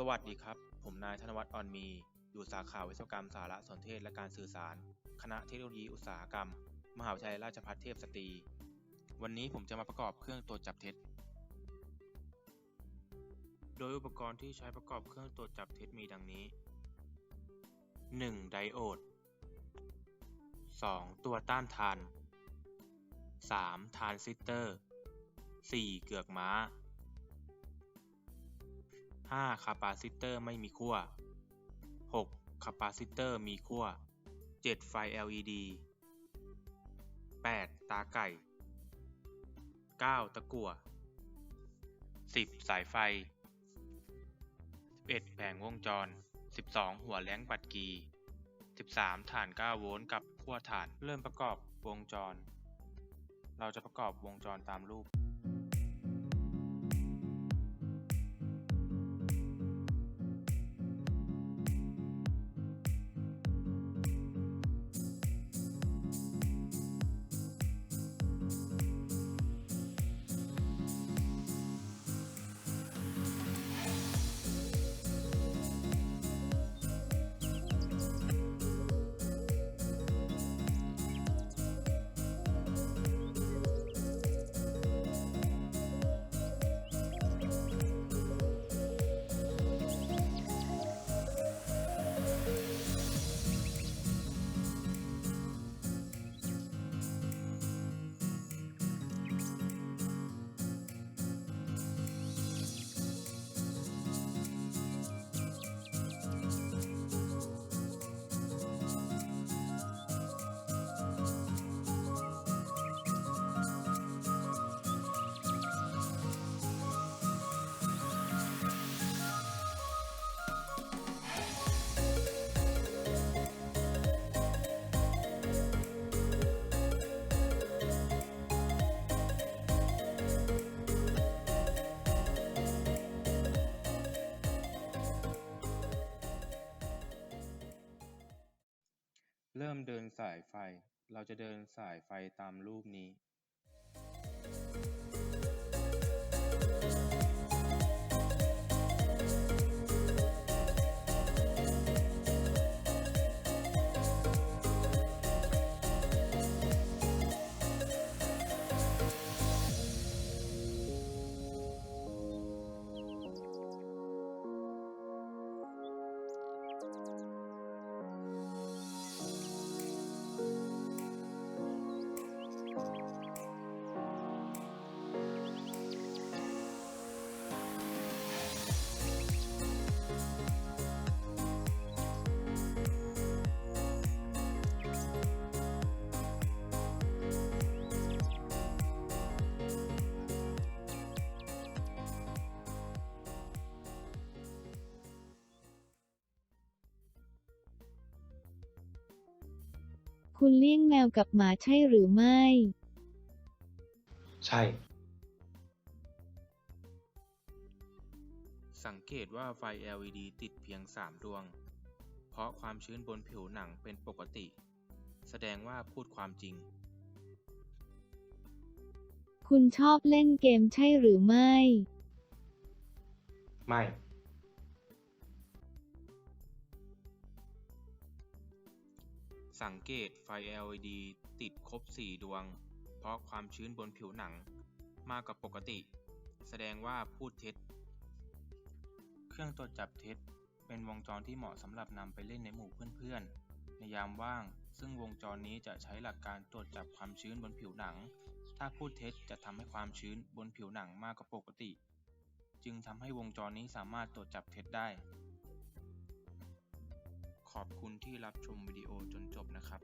สวัสดีครับ ผมนายธนวัฒน์อ่อนมี อยู่สาขาวิศวกรรมสารสนเทศและการสื่อสาร คณะเทคโนโลยีอุตสาหกรรม มหาวิทยาลัยราชภัฏเทพสตรี วันนี้ผมจะมาประกอบเครื่องตรวจจับเท็จ โดยอุปกรณ์ที่ใช้ประกอบเครื่องตรวจจับเท็จมีดังนี้ 1. ไดโอด 2. ตัวต้านทาน 3. ทรานซิสเตอร์ 4. เกือกม้า 5. คาปาซิเตอร์ไม่มีขั้ว 6. คาปาซิเตอร์มีขั้ว 7. ไฟ LED 8. ตาไก่ 9. ตะกั่ว 10. สายไฟ 11. แผงวงจร 12. หัวแล้งบัตรกี 13. ฐาน 9 โวลต์กับขั้วฐาน เริ่มประกอบวงจร เราจะประกอบวงจรตามรูป เริ่มเดินสายไฟ เราจะเดินสายไฟตามรูปนี้ คุณเลี้ยงแมวกับหมาใช่หรือไม่ ใช่ สังเกตว่าไฟ LED ติดเพียง 3 ดวง เพราะความชื้นบนผิวหนังเป็นปกติ แสดงว่าพูดความจริง คุณชอบเล่นเกมใช่หรือไม่ ไม่ สังเกตไฟ LED ติดครบ 4 ดวง เพราะความชื้นบนผิวหนัง มากกว่าปกติ แสดงว่าพูดเท็จ เครื่องตรวจจับเท็จ เป็นวงจรที่เหมาะสำหรับนำไปเล่นในหมู่เพื่อนๆ ในยามว่าง ซึ่งวงจรนี้จะใช้หลักการตรวจจับความชื้นบนผิวหนัง ถ้าพูดเท็จจะทำให้ความชื้นบนผิวหนังมากกว่าปกติ จึงทำให้วงจรนี้สามารถตรวจจับเท็จได้ ขอบคุณที่รับชมวิดีโอจนจบนะครับ